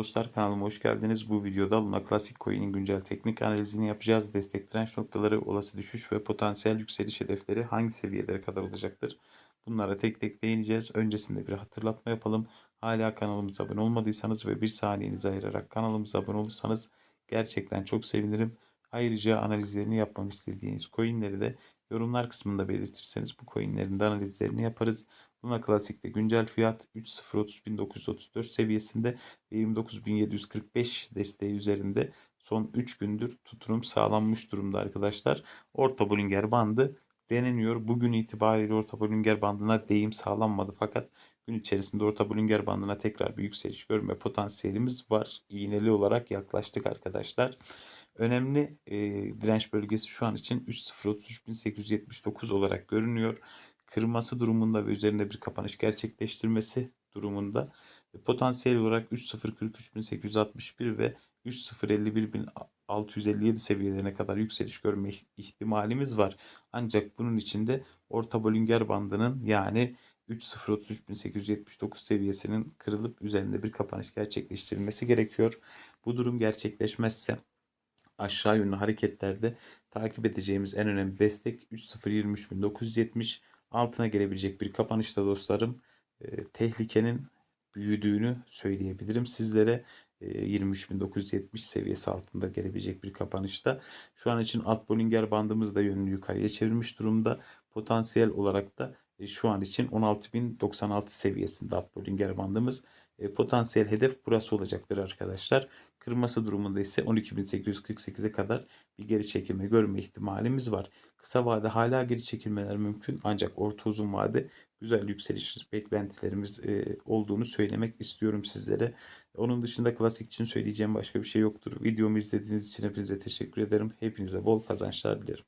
dostlar kanalıma hoş geldiniz. Bu videoda Luna Classic Coin'in güncel teknik analizini yapacağız. Destek direnç noktaları, olası düşüş ve potansiyel yükseliş hedefleri hangi seviyelere kadar olacaktır? Bunlara tek tek değineceğiz. Öncesinde bir hatırlatma yapalım. Hala kanalımıza abone olmadıysanız ve bir saniyenizi ayırarak kanalımıza abone olursanız gerçekten çok sevinirim. Ayrıca analizlerini yapmamı istediğiniz coinleri de yorumlar kısmında belirtirseniz bu coinlerin de analizlerini yaparız. Luna Classic'te güncel fiyat 3.030934 seviyesinde ve 29.745 desteği üzerinde son 3 gündür tuturum sağlanmış durumda arkadaşlar. Orta Bollinger bandı deneniyor. Bugün itibariyle Orta Bollinger bandına değim sağlanmadı fakat gün içerisinde Orta Bollinger bandına tekrar bir yükseliş görme potansiyelimiz var. İğneli olarak yaklaştık arkadaşlar. Önemli e, direnç bölgesi şu an için 3.033.879 olarak görünüyor. Kırması durumunda ve üzerinde bir kapanış gerçekleştirmesi durumunda potansiyel olarak 3.043.861 ve 3.051.657 seviyelerine kadar yükseliş görme ihtimalimiz var. Ancak bunun içinde orta Bollinger bandının yani 3.033.879 seviyesinin kırılıp üzerinde bir kapanış gerçekleştirilmesi gerekiyor. Bu durum gerçekleşmezse aşağı yönlü hareketlerde takip edeceğimiz en önemli destek 3.023.970 altına gelebilecek bir kapanışta dostlarım e, tehlikenin büyüdüğünü söyleyebilirim sizlere. E, 23.970 seviyesi altında gelebilecek bir kapanışta. Şu an için alt Bollinger bandımız da yönünü yukarıya çevirmiş durumda. Potansiyel olarak da e, şu an için 16.096 seviyesinde alt Bollinger bandımız. E, potansiyel hedef burası olacaktır arkadaşlar. Kırması durumunda ise 12.848'e kadar bir geri çekilme görme ihtimalimiz var. Kısa vade hala geri çekilmeler mümkün ancak orta uzun vade güzel yükseliş beklentilerimiz e, olduğunu söylemek istiyorum sizlere. Onun dışında klasik için söyleyeceğim başka bir şey yoktur. Videomu izlediğiniz için hepinize teşekkür ederim. Hepinize bol kazançlar dilerim.